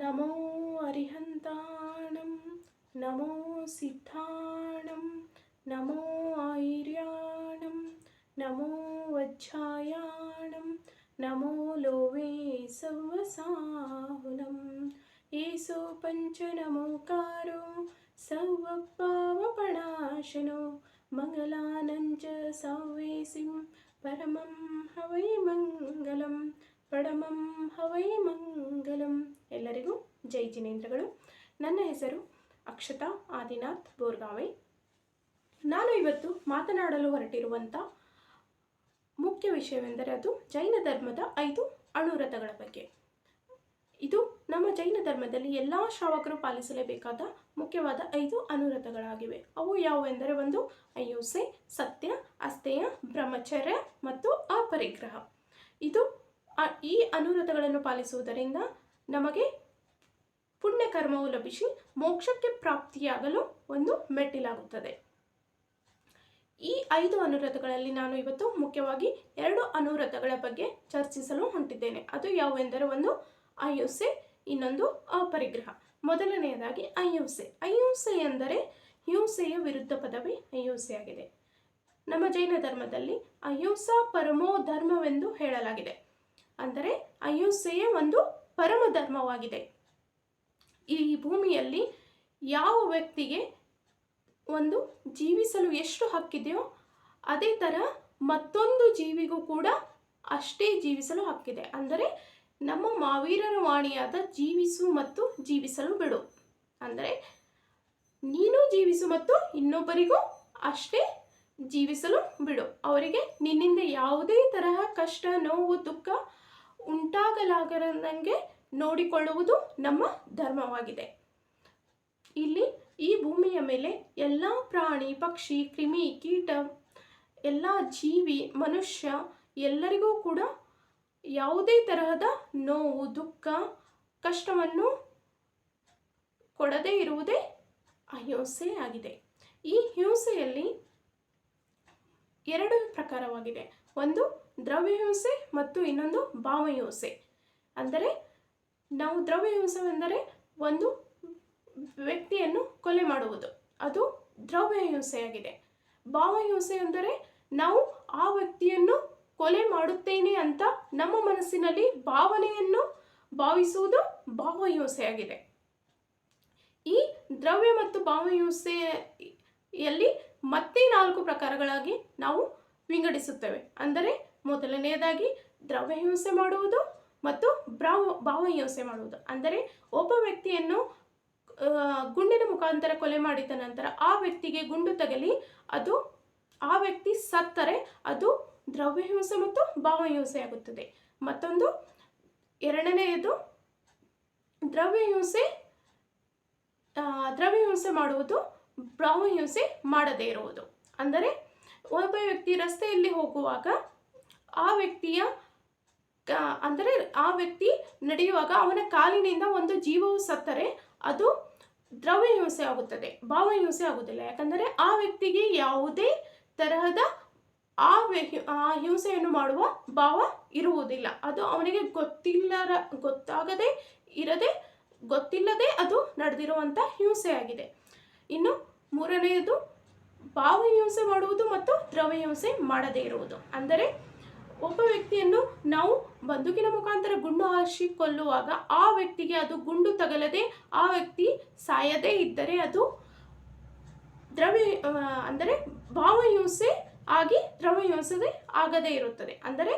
नमो अरिहन्ताणं नमो सिद्धाणं नमो ऐर्याणं नमो वज्रायाणं नमो Lowe सर्वनं एषो पञ्च नमोकारो सर्व मङ्गलानञ्च सर्वेसिं परमं हवै मङ्गलम्। ಪಡಮಂ ಹವೈ ಮಂಗಲಂ. ಎಲ್ಲರಿಗೂ ಜೈ ಜಿನೇಂದ್ರಗಳು. ನನ್ನ ಹೆಸರು ಅಕ್ಷತಾ ಆದಿನಾಥ್ ಬೋರ್ಗಾವೈ. ನಾನು ಇವತ್ತು ಮಾತನಾಡಲು ಹೊರಟಿರುವಂಥ ಮುಖ್ಯ ವಿಷಯವೆಂದರೆ ಅದು ಜೈನ ಧರ್ಮದ ಐದು ಅಣುವ್ರತಗಳ ಬಗ್ಗೆ. ಇದು ನಮ್ಮ ಜೈನ ಧರ್ಮದಲ್ಲಿ ಎಲ್ಲ ಶ್ರಾವಕರು ಪಾಲಿಸಲೇಬೇಕಾದ ಮುಖ್ಯವಾದ ಐದು ಅನುವ್ರತಗಳಾಗಿವೆ. ಅವು ಯಾವುವೆಂದರೆ ಒಂದು ಅಯೋಸೆ ಸತ್ಯ, ಅಸ್ಥೇಯ, ಬ್ರಹ್ಮಚರ್ಯ ಮತ್ತು ಅಪರಿಗ್ರಹ. ಇದು ಈ ಅನುರತಗಳನ್ನು ಪಾಲಿಸುವುದರಿಂದ ನಮಗೆ ಪುಣ್ಯ ಕರ್ಮವು ಲಭಿಸಿ ಮೋಕ್ಷಕ್ಕೆ ಪ್ರಾಪ್ತಿಯಾಗಲು ಒಂದು ಮೆಟ್ಟಿಲಾಗುತ್ತದೆ. ಈ ಐದು ಅನುರತಗಳಲ್ಲಿ ನಾನು ಇವತ್ತು ಮುಖ್ಯವಾಗಿ ಎರಡು ಅನುರತಗಳ ಬಗ್ಗೆ ಚರ್ಚಿಸಲು ಹೊಂಟಿದ್ದೇನೆ ಅದು ಯಾವುವೆಂದರೆ ಒಂದು ಅಹಿಂಸೆ ಇನ್ನೊಂದು ಅಪರಿಗ್ರಹ. ಮೊದಲನೆಯದಾಗಿ ಅಹಿಂಸೆ ಅಹಿಂಸೆ ಎಂದರೆ ಹಿಂಸೆಯ ವಿರುದ್ಧ ಪದವೇ ಅಹಿಂಸೆಯಾಗಿದೆ ನಮ್ಮ ಜೈನ ಧರ್ಮದಲ್ಲಿ ಅಹಿಂಸಾ ಪರಮೋ ಧರ್ಮವೆಂದು ಹೇಳಲಾಗಿದೆ. ಅಂದರೆ ಅಹಿಂಸೆಯೇ ಒಂದು ಪರಮಧರ್ಮವಾಗಿದೆ. ಈ ಭೂಮಿಯಲ್ಲಿ ಯಾವ ವ್ಯಕ್ತಿಗೆ ಒಂದು ಜೀವಿಸಲು ಎಷ್ಟು ಹಕ್ಕಿದೆಯೋ ಅದೇ ಥರ ಮತ್ತೊಂದು ಜೀವಿಗೂ ಕೂಡ ಅಷ್ಟೇ ಜೀವಿಸಲು ಹಕ್ಕಿದೆ. ಅಂದರೆ ನಮ್ಮ ಮಾವೀರರ ವಾಣಿಯಾದ ಜೀವಿಸು ಮತ್ತು ಜೀವಿಸಲು ಬಿಡು. ಅಂದರೆ ನೀನು ಜೀವಿಸು ಮತ್ತು ಇನ್ನೊಬ್ಬರಿಗೂ ಅಷ್ಟೇ ಜೀವಿಸಲು ಬಿಡು. ಅವರಿಗೆ ನಿನ್ನಿಂದ ಯಾವುದೇ ತರಹ ಕಷ್ಟ, ನೋವು, ದುಃಖ ಉಂಟಾಗಲಾಗದಂಗೆ ನೋಡಿಕೊಳ್ಳುವುದು ನಮ್ಮ ಧರ್ಮವಾಗಿದೆ. ಇಲ್ಲಿ ಈ ಭೂಮಿಯ ಮೇಲೆ ಎಲ್ಲ ಪ್ರಾಣಿ, ಪಕ್ಷಿ, ಕ್ರಿಮಿ, ಕೀಟ, ಎಲ್ಲ ಜೀವಿ, ಮನುಷ್ಯ ಎಲ್ಲರಿಗೂ ಕೂಡ ಯಾವುದೇ ತರಹದ ನೋವು, ದುಃಖ, ಕಷ್ಟವನ್ನು ಕೊಡದೇ ಇರುವುದೇ ಅಹಿಂಸೆ ಆಗಿದೆ. ಈ ಹಿಂಸೆಯಲ್ಲಿ ಎರಡು ಪ್ರಕಾರವಾಗಿದೆ. ಒಂದು ದ್ರವ್ಯ ಹಿಂಸೆ ಮತ್ತು ಇನ್ನೊಂದು ಭಾವಹಿಂಸೆ. ಅಂದರೆ ನಾವು ದ್ರವ್ಯ ಹಿಂಸೆವೆಂದರೆ ಒಂದು ವ್ಯಕ್ತಿಯನ್ನು ಕೊಲೆ ಮಾಡುವುದು. ಅದು ದ್ರವ್ಯಹಿಂಸೆಯಾಗಿದೆ. ಭಾವಹಿಂಸೆ ಎಂದರೆ ನಾವು ಆ ವ್ಯಕ್ತಿಯನ್ನು ಕೊಲೆ ಮಾಡುತ್ತೇನೆ ಅಂತ ನಮ್ಮ ಮನಸ್ಸಿನಲ್ಲಿ ಭಾವನೆಯನ್ನು ಭಾವಿಸುವುದು ಭಾವಹಿಂಸೆಯಾಗಿದೆ. ಈ ದ್ರವ್ಯ ಮತ್ತು ಭಾವಹಿಂಸೆಯಲ್ಲಿ ಮತ್ತೆ ನಾಲ್ಕು ಪ್ರಕಾರಗಳಾಗಿ ನಾವು ವಿಂಗಡಿಸುತ್ತೇವೆ. ಅಂದರೆ ಮೊದಲನೆಯದಾಗಿ ದ್ರವ್ಯ ಹಿಂಸೆ ಮಾಡುವುದು ಮತ್ತು ಭಾವ ಭಾವಹಿಂಸೆ ಮಾಡುವುದು. ಅಂದರೆ ಒಬ್ಬ ವ್ಯಕ್ತಿಯನ್ನು ಗುಂಡಿನ ಮುಖಾಂತರ ಕೊಲೆ ಮಾಡಿದ ನಂತರ ಆ ವ್ಯಕ್ತಿಗೆ ಗುಂಡು ತಗಲಿ, ಅದು ಆ ವ್ಯಕ್ತಿ ಸತ್ತರೆ, ಅದು ದ್ರವ್ಯ ಹಿಂಸೆ ಮತ್ತು ಭಾವಹಿಂಸೆ ಆಗುತ್ತದೆ. ಮತ್ತೊಂದು, ಎರಡನೆಯದು ದ್ರವ್ಯ ಹಿಂಸೆ ದ್ರವ್ಯ ಹಿಂಸೆ ಮಾಡುವುದು, ಭಾವಹಿಂಸೆ ಮಾಡದೇ ಇರುವುದು. ಅಂದರೆ ಒಬ್ಬ ವ್ಯಕ್ತಿ ರಸ್ತೆಯಲ್ಲಿ ಹೋಗುವಾಗ ಆ ವ್ಯಕ್ತಿಯ ಅಂದರೆ ಆ ವ್ಯಕ್ತಿ ನಡೆಯುವಾಗ ಅವನ ಕಾಲಿನಿಂದ ಒಂದು ಜೀವವು ಸತ್ತರೆ, ಅದು ದ್ರವ್ಯ ಹಿಂಸೆ ಆಗುತ್ತದೆ ಭಾವ ಹಿಂಸೆ ಆಗುವುದಿಲ್ಲ. ಯಾಕಂದರೆ ಆ ವ್ಯಕ್ತಿಗೆ ಯಾವುದೇ ತರಹದ ಆ ಆ ಹಿಂಸೆಯನ್ನು ಮಾಡುವ ಭಾವ ಇರುವುದಿಲ್ಲ. ಅದು ಅವನಿಗೆ ಗೊತ್ತಿಲ್ಲರ, ಗೊತ್ತಾಗದೆ ಇರದೆ, ಗೊತ್ತಿಲ್ಲದೆ ಅದು ನಡೆದಿರುವಂಥ ಹಿಂಸೆಯಾಗಿದೆ. ಇನ್ನು ಮೂರನೆಯದು ಭಾವ ಹಿಂಸೆ ಮಾಡುವುದು ಮತ್ತು ದ್ರವ್ಯ ಹಿಂಸೆ ಮಾಡದೇ ಇರುವುದು. ಅಂದರೆ ವ್ಯಕ್ತಿಯನ್ನು ನಾವು ಬಂದೂಕಿನ ಮುಖಾಂತರ ಗುಂಡು ಕೊಲ್ಲುವಾಗ ಆ ವ್ಯಕ್ತಿಗೆ ಅದು ಗುಂಡು ತಗಲದೆ ಆ ವ್ಯಕ್ತಿ ಸಾಯದೇ ಇದ್ದರೆ ಅದು ದ್ರವ್ಯ ಅಂದರೆ ಭಾವಹಿಂಸೆ ಆಗಿ ದ್ರವ್ಯ ಹಿಂಸೆ ಆಗದೇ ಇರುತ್ತದೆ. ಅಂದರೆ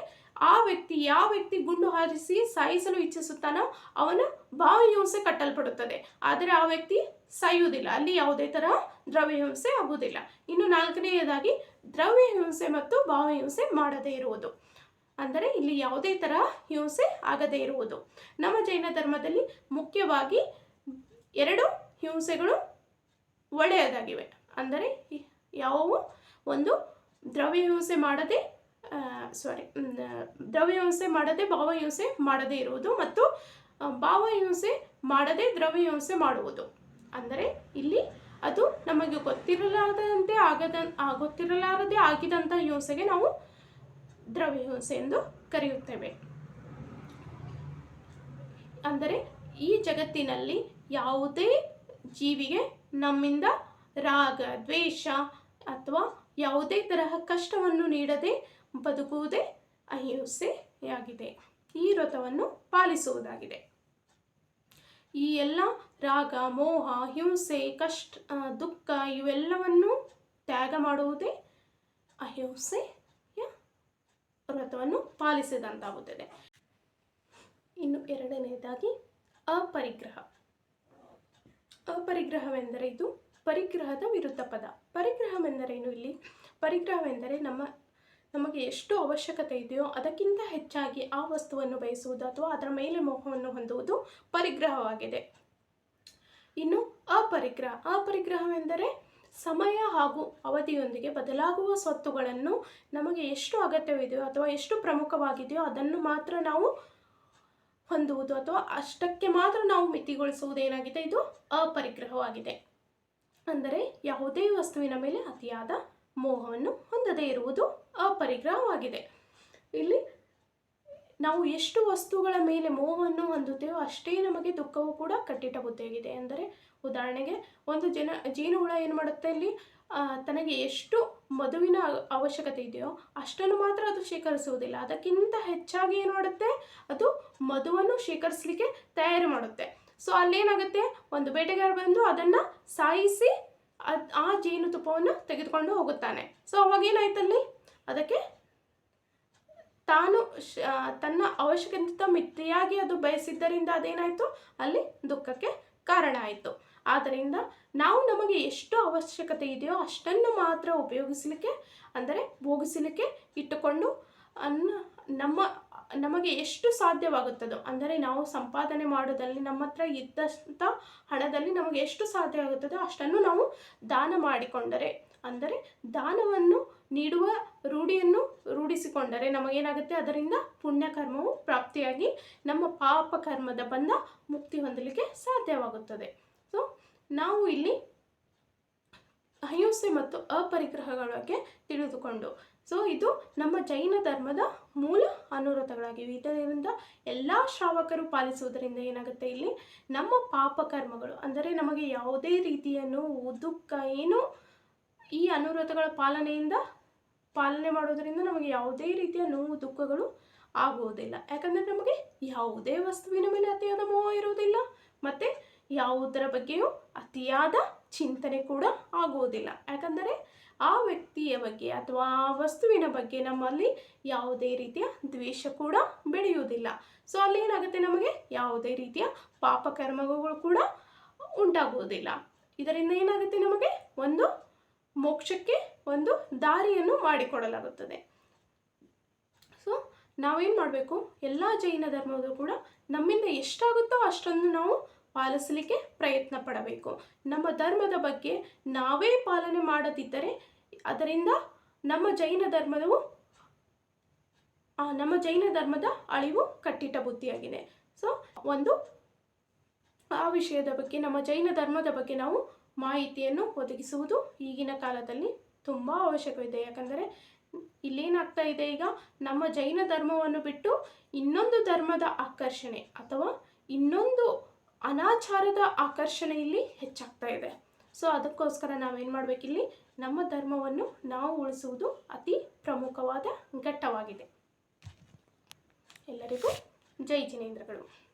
ಆ ವ್ಯಕ್ತಿ ಯಾವ ವ್ಯಕ್ತಿ ಗುಂಡು ಹಾರಿಸಿ ಸಾಯಿಸಲು ಇಚ್ಛಿಸುತ್ತಾನೋ ಅವನ ಭಾವಹಿಂಸೆ ಕಟ್ಟಲ್ಪಡುತ್ತದೆ. ಆದರೆ ಆ ವ್ಯಕ್ತಿ ಸಾಯುವುದಿಲ್ಲ. ಅಲ್ಲಿ ಯಾವುದೇ ತರಹ ದ್ರವ್ಯ ಹಿಂಸೆ ಆಗುವುದಿಲ್ಲ. ಇನ್ನು ನಾಲ್ಕನೆಯದಾಗಿ ದ್ರವ್ಯ ಹಿಂಸೆ ಮತ್ತು ಭಾವಹಿಂಸೆ ಮಾಡದೇ ಇರುವುದು. ಅಂದರೆ ಇಲ್ಲಿ ಯಾವುದೇ ತರಹ ಹಿಂಸೆ ಆಗದೇ ಇರುವುದು. ನಮ್ಮ ಜೈನ ಧರ್ಮದಲ್ಲಿ ಮುಖ್ಯವಾಗಿ ಎರಡು ಹಿಂಸೆಗಳು ಒಳ್ಳೆಯದಾಗಿವೆ. ಅಂದರೆ ಯಾವುವು? ಒಂದು ದ್ರವ್ಯ ಹಿಂಸೆ ಮಾಡದೆ ಸಾರಿ ದ್ರವ್ಯ ಹಿಂಸೆ ಮಾಡದೆ, ಭಾವಹಿಂಸೆ ಮಾಡದೇ ಇರುವುದು ಮತ್ತು ಭಾವಹಿಂಸೆ ಮಾಡದೆ ದ್ರವ್ಯ ಹಿಂಸೆ ಮಾಡುವುದು. ಅಂದರೆ ಇಲ್ಲಿ ಅದು ನಮಗೆ ಗೊತ್ತಿರಲಾರದಂತೆ ಆಗದ ಗೊತ್ತಿರಲಾರದೆ ಆಗಿದಂಥ ಹಿಂಸೆಗೆ ನಾವು ದ್ರವ್ಯ ಹಿಂಸೆ ಎಂದು ಕರೆಯುತ್ತೇವೆ. ಅಂದರೆ ಈ ಜಗತ್ತಿನಲ್ಲಿ ಯಾವುದೇ ಜೀವಿಗೆ ನಮ್ಮಿಂದ ರಾಗ, ದ್ವೇಷ ಅಥವಾ ಯಾವುದೇ ತರಹ ಕಷ್ಟವನ್ನು ನೀಡದೆ ಬದುಕುವುದೇ ಅಹಿಂಸೆಯಾಗಿದೆ. ಈ ವ್ರತವನ್ನು ಪಾಲಿಸುವುದಾಗಿದೆ. ಈ ಎಲ್ಲ ರಾಗ, ಮೋಹ, ಹಿಂಸೆ, ಕಷ್ಟ, ದುಃಖ ಇವೆಲ್ಲವನ್ನು ತ್ಯಾಗ ಮಾಡುವುದೇ ಅಹಿಂಸೆಯ ವ್ರತವನ್ನು ಪಾಲಿಸಿದಂತಾಗುತ್ತದೆ. ಇನ್ನು ಎರಡನೆಯದಾಗಿ ಅಪರಿಗ್ರಹ. ಅಪರಿಗ್ರಹವೆಂದರೆ ಇದು ಪರಿಗ್ರಹದ ವಿರುದ್ಧ ಪದ. ಪರಿಗ್ರಹವೆಂದರೇನು ಇಲ್ಲಿ? ಪರಿಗ್ರಹವೆಂದರೆ ನಮ್ಮ, ನಮಗೆ ಎಷ್ಟು ಅವಶ್ಯಕತೆ ಇದೆಯೋ ಅದಕ್ಕಿಂತ ಹೆಚ್ಚಾಗಿ ಆ ವಸ್ತುವನ್ನು ಬಯಸುವುದು ಅಥವಾ ಅದರ ಮೇಲೆ ಮೋಹವನ್ನು ಹೊಂದುವುದು ಪರಿಗ್ರಹವಾಗಿದೆ. ಇನ್ನು ಅಪರಿಗ್ರಹ. ಅಪರಿಗ್ರಹವೆಂದರೆ ಸಮಯ ಹಾಗೂ ಅವಧಿಯೊಂದಿಗೆ ಬದಲಾಗುವ ಸ್ವತ್ತುಗಳನ್ನು ನಮಗೆ ಎಷ್ಟು ಅಗತ್ಯವಿದೆಯೋ ಅಥವಾ ಎಷ್ಟು ಪ್ರಮುಖವಾಗಿದೆಯೋ ಅದನ್ನು ಮಾತ್ರ ನಾವು ಹೊಂದುವುದು ಅಥವಾ ಅಷ್ಟಕ್ಕೆ ಮಾತ್ರ ನಾವು ಮಿತಿಗೊಳಿಸುವುದು ಏನಾಗಿದೆ ಇದು ಅಪರಿಗ್ರಹವಾಗಿದೆ. ಅಂದರೆ ಯಾವುದೇ ವಸ್ತುವಿನ ಮೇಲೆ ಅತಿಯಾದ ಮೋಹವನ್ನು ಹೊಂದದೇ ಇರುವುದು ಅಪರಿಗ್ರಹವಾಗಿದೆ. ಇಲ್ಲಿ ನಾವು ಎಷ್ಟು ವಸ್ತುಗಳ ಮೇಲೆ ಮೋಹವನ್ನು ಹೊಂದುತ್ತೇವೋ ಅಷ್ಟೇ ನಮಗೆ ದುಃಖವೂ ಕೂಡ ಕಟ್ಟಿಟ್ಟ ಬುದ್ಧಿಯಾಗಿದೆ ಅಂದರೆ ಉದಾಹರಣೆಗೆ ಒಂದು ಜನ ಜೇನುಹುಳ ಏನು ಮಾಡುತ್ತೆ ಇಲ್ಲಿ ತನಗೆ ಎಷ್ಟು ಮಧುವಿನ ಅವಶ್ಯಕತೆ ಇದೆಯೋ ಅಷ್ಟನ್ನು ಮಾತ್ರ ಅದು ಶೇಖರಿಸುವುದಿಲ್ಲ. ಅದಕ್ಕಿಂತ ಹೆಚ್ಚಾಗಿ ಏನು ಮಾಡುತ್ತೆ? ಅದು ಮಧುವನ್ನು ಶೇಖರಿಸಲಿಕ್ಕೆ ತಯಾರಿ ಮಾಡುತ್ತೆ. ಸೊ ಅಲ್ಲೇನಾಗುತ್ತೆ? ಒಂದು ಬೇಟೆಗಾರ ಬಂದು ಅದನ್ನು ಸಾಯಿಸಿ ಅದು ಆ ಜೇನುತುಪ್ಪವನ್ನು ತೆಗೆದುಕೊಂಡು ಹೋಗುತ್ತಾನೆ. ಸೊ ಅವಾಗೇನಾಯ್ತಲ್ಲಿ? ಅದಕ್ಕೆ ತಾನು ತನ್ನ ಅವಶ್ಯಕತೆ ಮಿತಿಯಾಗಿ ಅದು ಬಯಸಿದ್ದರಿಂದ ಅದೇನಾಯಿತು? ಅಲ್ಲಿ ದುಃಖಕ್ಕೆ ಕಾರಣ ಆಯಿತು. ಆದ್ದರಿಂದ ನಾವು ನಮಗೆ ಎಷ್ಟು ಅವಶ್ಯಕತೆ ಇದೆಯೋ ಅಷ್ಟನ್ನು ಮಾತ್ರ ಉಪಯೋಗಿಸಲಿಕ್ಕೆ, ಅಂದರೆ ಭೋಗಿಸಲಿಕ್ಕೆ ಇಟ್ಟುಕೊಂಡು ಅನ್ನ, ನಮ್ಮ ನಮಗೆ ಎಷ್ಟು ಸಾಧ್ಯವಾಗುತ್ತದೋ, ಅಂದರೆ ನಾವು ಸಂಪಾದನೆ ಮಾಡೋದಲ್ಲಿ ನಮ್ಮ ಹತ್ರ ಇದ್ದಂಥ ಹಣದಲ್ಲಿ ನಮಗೆ ಎಷ್ಟು ಸಾಧ್ಯ ಆಗುತ್ತದೋ ಅಷ್ಟನ್ನು ನಾವು ದಾನ ಮಾಡಿಕೊಂಡರೆ. ಅಂದರೆ ದಾನವನ್ನು ನೀಡುವ ರೂಢಿಯನ್ನು ರೂಢಿಸಿಕೊಂಡರೆ ನಮಗೇನಾಗುತ್ತೆ? ಅದರಿಂದ ಪುಣ್ಯಕರ್ಮವು ಪ್ರಾಪ್ತಿಯಾಗಿ ನಮ್ಮ ಪಾಪ ಕರ್ಮದ ಬಂಧ ಮುಕ್ತಿ ಹೊಂದಲಿಕ್ಕೆ ಸಾಧ್ಯವಾಗುತ್ತದೆ. ಸೊ ನಾವು ಇಲ್ಲಿ ಅಹಿಂಸೆ ಮತ್ತು ಅಪರಿಗ್ರಹಗಳ ಬಗ್ಗೆ ತಿಳಿದುಕೊಂಡು ಸೊ ಇದು ನಮ್ಮ ಜೈನ ಧರ್ಮದ ಮೂಲ ಅನುರತಗಳಾಗಿವೆ ಇದರಿಂದ ಎಲ್ಲ ಶ್ರಾವಕರು ಪಾಲಿಸುವುದರಿಂದ ಏನಾಗುತ್ತೆ ಇಲ್ಲಿ? ನಮ್ಮ ಪಾಪ ಕರ್ಮಗಳು, ಅಂದರೆ ನಮಗೆ ಯಾವುದೇ ರೀತಿಯ ನೋವು, ದುಃಖ, ಏನು ಈ ಅನುರತಗಳ ಪಾಲನೆಯಿಂದ, ಪಾಲನೆ ಮಾಡೋದರಿಂದ ನಮಗೆ ಯಾವುದೇ ರೀತಿಯ ನೋವು, ದುಃಖಗಳು ಆಗುವುದಿಲ್ಲ. ಯಾಕಂದರೆ ನಮಗೆ ಯಾವುದೇ ವಸ್ತುವಿನ ಮೇಲೆ ಅತಿಯಾದ ಮೋಹ ಇರುವುದಿಲ್ಲ, ಮತ್ತು ಯಾವುದರ ಬಗ್ಗೆಯೂ ಅತಿಯಾದ ಚಿಂತನೆ ಕೂಡ ಆಗುವುದಿಲ್ಲ. ಯಾಕಂದರೆ ಆ ವ್ಯಕ್ತಿಯ ಬಗ್ಗೆ ಅಥವಾ ಆ ವಸ್ತುವಿನ ಬಗ್ಗೆ ನಮ್ಮಲ್ಲಿ ಯಾವುದೇ ರೀತಿಯ ದ್ವೇಷ ಕೂಡ ಬೆಳೆಯುವುದಿಲ್ಲ. ಸೊ ಅಲ್ಲಿ ಏನಾಗುತ್ತೆ ನಮಗೆ? ಯಾವುದೇ ರೀತಿಯ ಪಾಪಕರ್ಮಗಳು ಕೂಡ ಉಂಟಾಗುವುದಿಲ್ಲ. ಇದರಿಂದ ಏನಾಗುತ್ತೆ ನಮಗೆ? ಒಂದು ಮೋಕ್ಷಕ್ಕೆ ಒಂದು ದಾರಿಯನ್ನು ಮಾಡಿಕೊಡಲಾಗುತ್ತದೆ. ಸೊ ನಾವೇನು ಮಾಡಬೇಕು? ಎಲ್ಲ ಜೈನ ಧರ್ಮಗಳು ಕೂಡ ನಮ್ಮಿಂದ ಎಷ್ಟಾಗುತ್ತೋ ಅಷ್ಟೊಂದು ನಾವು ಪಾಲಿಸಲಿಕ್ಕೆ ಪ್ರಯತ್ನ ಪಡಬೇಕು ನಮ್ಮ ಧರ್ಮದ ಬಗ್ಗೆ ನಾವೇ ಪಾಲನೆ ಮಾಡದಿದ್ದರೆ ಅದರಿಂದ ನಮ್ಮ ಜೈನ ಧರ್ಮವು ನಮ್ಮ ಜೈನ ಧರ್ಮದ ಅಳಿವು ಕಟ್ಟಿಟ್ಟ ಬುದ್ಧಿಯಾಗಿದೆ. ಸೊ ಒಂದು, ಆ ವಿಷಯದ ಬಗ್ಗೆ, ನಮ್ಮ ಜೈನ ಧರ್ಮದ ಬಗ್ಗೆ ನಾವು ಮಾಹಿತಿಯನ್ನು ಒದಗಿಸುವುದು ಈಗಿನ ಕಾಲದಲ್ಲಿ ತುಂಬ ಅವಶ್ಯಕವಿದೆ. ಯಾಕಂದರೆ ಇಲ್ಲೇನಾಗ್ತಾ ಇದೆ ಈಗ? ನಮ್ಮ ಜೈನ ಧರ್ಮವನ್ನು ಬಿಟ್ಟು ಇನ್ನೊಂದು ಧರ್ಮದ ಆಕರ್ಷಣೆ ಅಥವಾ ಇನ್ನೊಂದು ಅನಾಚಾರದ ಆಕರ್ಷಣೆ ಇಲ್ಲಿ ಹೆಚ್ಚಾಗ್ತಾ ಇದೆ. ಸೊ ಅದಕ್ಕೋಸ್ಕರ ನಾವೇನು ಮಾಡಬೇಕಿಲ್ಲಿ? ನಮ್ಮ ಧರ್ಮವನ್ನು ನಾವು ಉಳಿಸುವುದು ಅತಿ ಪ್ರಮುಖವಾದ ಘಟ್ಟವಾಗಿದೆ. ಎಲ್ಲರಿಗೂ ಜೈ ಜಿನೇಂದ್ರಗಳು.